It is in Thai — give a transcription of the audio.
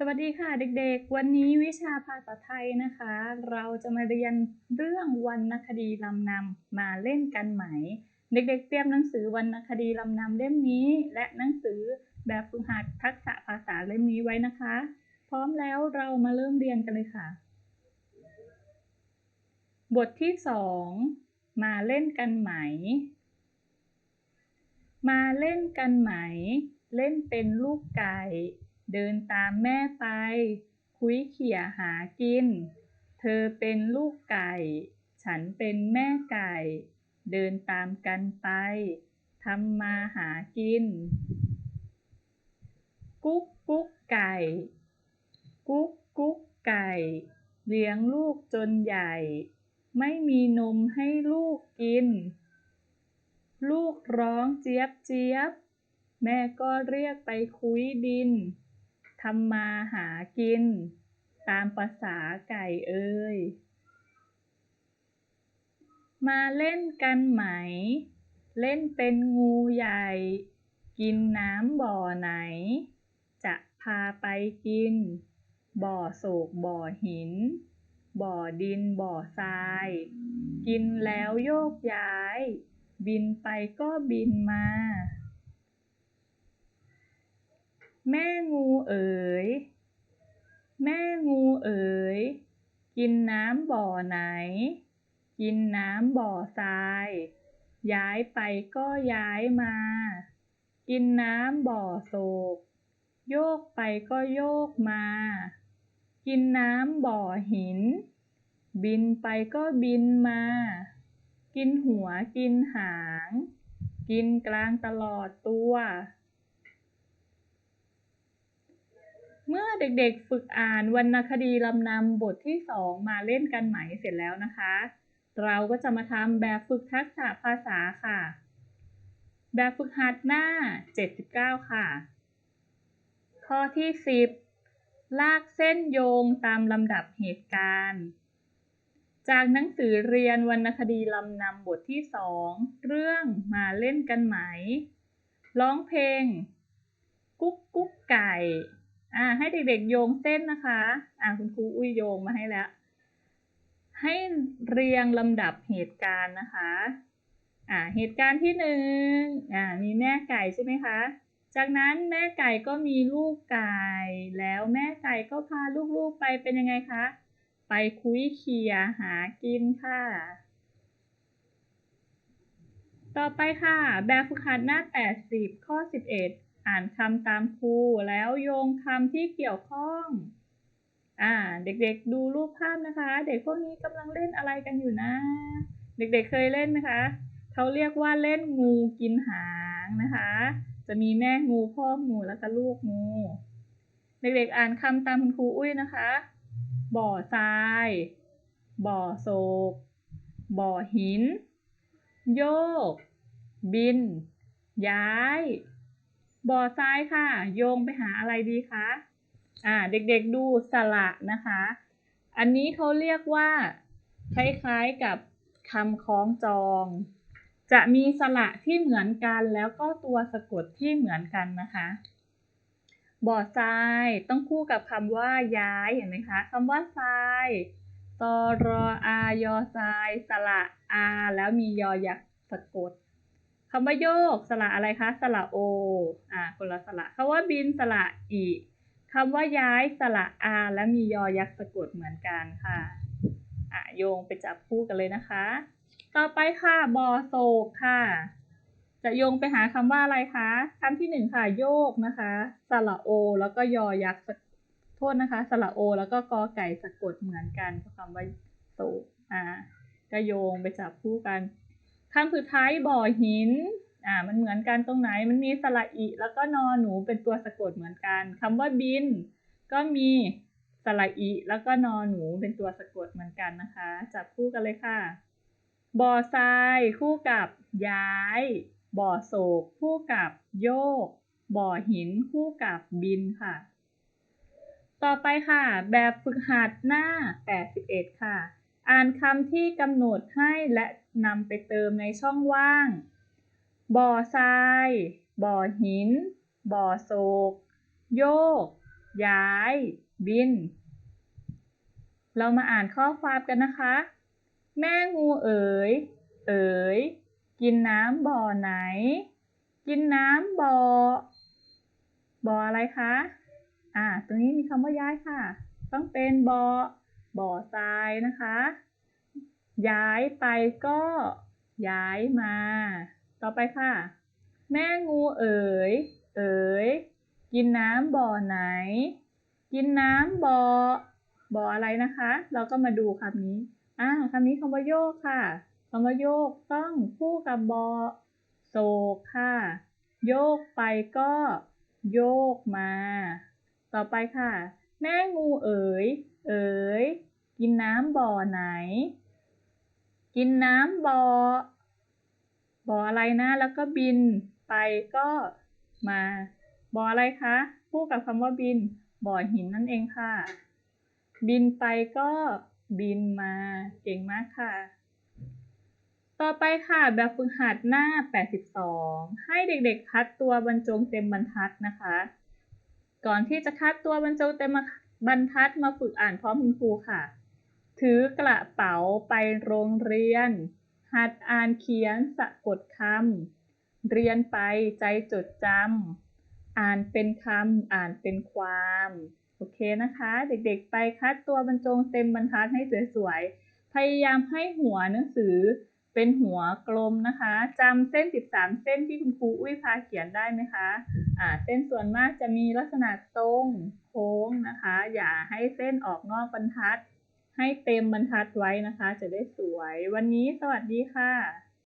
สวัสดีค่ะเด็กๆ วันนี้วิชาภาษาไทยนะคะ เราจะมาเรียนเรื่องวรรณคดีลำนำมาเล่นกันไหม เด็กๆ เตรียมหนังสือวรรณคดีลำนำเล่มนี้ และหนังสือแบบฝึกหัดทักษะภาษาเล่มนี้ไว้นะคะ พร้อมแล้วเรามาเริ่มเรียนกันเลยค่ะ บทที่สองมาเล่นกันไหม มาเล่นกันไหม เล่นเป็นลูกไก่ เดินตามแม่ไป คุยเขี่ยหากิน เธอเป็นลูกไก่ ฉันเป็นแม่ไก่ เดินตามกันไปทำมาหากิน กุ๊กกุ๊กไก่ กุ๊กกุ๊กไก่ เลี้ยงลูกจนใหญ่ ไม่มีนมให้ลูกกิน ลูกร้องเจี๊ยบเจี๊ยบ แม่ก็เรียกไปคุยดิน ทำมาหากิน ตามภาษาไก่เอ่ยมาเล่นกันไหม เล่นเป็นงูใหญ่ กินน้ำบ่อไหน จะพาไปกิน บ่อโศกบ่อหิน บ่อดินบ่อทราย กินแล้วโยกย้าย บินไปก็บินมา แม่งูเอ๋ย แม่งูเอ๋ย กินน้ำบ่อไหน กินน้ำบ่อทราย ย้ายไปก็ย้ายมา กินน้ำบ่อโศก โยกไปก็โยกมา กินน้ำบ่อหิน บินไปก็บินมา กินหัวกินหาง กินกลางตลอดตัว เมื่อเด็กๆฝึกอ่านวรรณคดีลำนำบทที่สองมาเล่นกันไหมเสร็จแล้วนะคะ เราก็จะมาทำแบบฝึกทักษะภาษาค่ะ แบบฝึกหัดหน้า 79 ค่ะ ข้อที่ 10 ลากเส้นโยงตามลำดับเหตุการณ์ จากหนังสือเรียนวรรณคดีลำนำบทที่สองเรื่องมาเล่นกันไหม ร้องเพลง กุ๊กกุ๊กไก่ อ่าให้เด็กๆโยงเส้นนะคะ อ่าคุณครูอุ้ยโยงมาให้แล้ว ให้เรียงลำดับเหตุการณ์นะคะ อ่าเหตุการณ์ที่หนึ่งอ่ามีแม่ไก่ใช่ไหมคะ จากนั้นแม่ไก่ก็มีลูกไก่ แล้วแม่ไก่ก็พาลูกๆไปเป็นยังไงคะ ไปคุยเคียหากินค่ะ ต่อไปค่ะ แบบฝึกหัดหน้า 80 ข้อ 11 อ่านคำตามครูแล้วโยงคำที่เกี่ยวข้อง อ่า เด็กๆดูรูปภาพนะคะ เด็กพวกนี้กำลังเล่นอะไรกันอยู่นะ เด็กๆเคยเล่นไหมคะ เขาเรียกว่าเล่นงูกินหางนะคะ จะมีแม่งูพ่องูแล้วก็ลูกงู เด็กๆอ่านคำตามคุณครูอุ้ยนะคะ บ่อทราย บ่อโศก บ่อหิน โยก บิน ย้าย บ่อทรายค่ะ โยงไปหาอะไรดีคะอ่าเด็กๆดูสระนะคะ อันนี้เขาเรียกว่า คล้ายๆกับคำคล้องจอง จะมีสระที่เหมือนกันแล้วก็ตัวสะกดที่เหมือนกันนะคะบ่อทรายต้องคู่กับคำว่าย้ายเห็นไหมคะคำว่าทรายตรออายอทรายสระอาแล้วมียอยักษ์สะกด คำว่าโยกสระอะไรคะสระโออ่าคนละสระคำว่าบินสระอีคำว่าย้ายสระอาและมียอยักษ์สะกดเหมือนกันค่ะอะโยงไปจับคู่กันเลยนะคะ ต่อไปค่ะบอโศกค่ะ จะโยงไปหาคำว่าอะไรคะคำที่หนึ่งค่ะโยกนะคะสระโอ แล้วก็ยอยักษ์สะโทษนะคะสระโอ แล้วก็กอไก่สะกดเหมือนกันกับคำว่าโศกอ่าก็โยงไปจับคู่กัน คำสุดท้ายบ่อหินอ่ามันเหมือนกันตรงไหนมันมีสระอิแล้วก็นอหนูเป็นตัวสะกดเหมือนกันคำว่าบิน ก็มีสระอิแล้วก็นอหนูเป็นตัวสะกดเหมือนกันนะคะจับคู่กันเลยค่ะบ่อทรายคู่กับย้าย บ่อโศกคู่กับโยก บ่อหินคู่กับบินค่ะ ต่อไปค่ะ แบบฝึกหัดหน้า 81 ค่ะ อ่านคำที่กำหนดให้และนำไปเติมในช่องว่าง บ่อทราย บ่อหิน บ่อโศก โยก ย้าย บิน เรามาอ่านข้อความกันนะคะ แม่งูเอ๋ย เอ๋ย กินน้ำบ่อไหน กินน้ำบ่อ บ่ออะไรคะ อ่า ตรงนี้มีคำว่าย้ายค่ะ ต้องเป็นบ่อ บ่อทรายนะคะ ย้ายไปก็ย้ายมา ต่อไปค่ะ แม่งูเอ๋ย เอ๋ย กินน้ำบ่อไหน กินน้ำบ่อ บ่ออะไรนะคะ เราก็มาดูคำนี้ อ่าคำนี้คำว่าโยกค่ะคำว่าโยกต้องคู่กับบอโศกค่ะ โยกไปก็โยกมา ต่อไปค่ะ แม่งูเอ๋ย เอ๋ย กินน้ำบ่อไหน กินน้ำบ่อ บ่ออะไรนะ แล้วก็บินไปก็มา บ่ออะไรคะ คู่กับคำว่าบิน บ่อหินนั่นเองค่ะ บินไปก็บินมา เก่งมากค่ะ ต่อไปค่ะ แบบฝึกหัดหน้า 82 ให้เด็กๆคัดตัวบรรจงเต็มบรรทัดนะคะ ก่อนที่จะคัดตัวบรรจงเต็ม บรรทัดมาฝึกอ่านพร้อมคุณครูค่ะ ถือกระเป๋าไปโรงเรียน หัดอ่านเขียนสะกดคำ เรียนไปใจจดจำ อ่านเป็นคำ อ่านเป็นความ โอเคนะคะ เด็กๆไปคัดตัวบรรจงเต็มบรรทัดให้สวยๆ พยายามให้หัวหนังสือเป็นหัวกลมนะคะจำเส้น 13 เส้นที่คุณครูอุ้ยพาเขียนได้ไหมคะ อ่าเส้นส่วนมากจะมีลักษณะตรงโค้งนะคะ อย่าให้เส้นออกนอกบรรทัด ให้เต็มบรรทัดไว้นะคะ จะได้สวย วันนี้สวัสดีค่ะ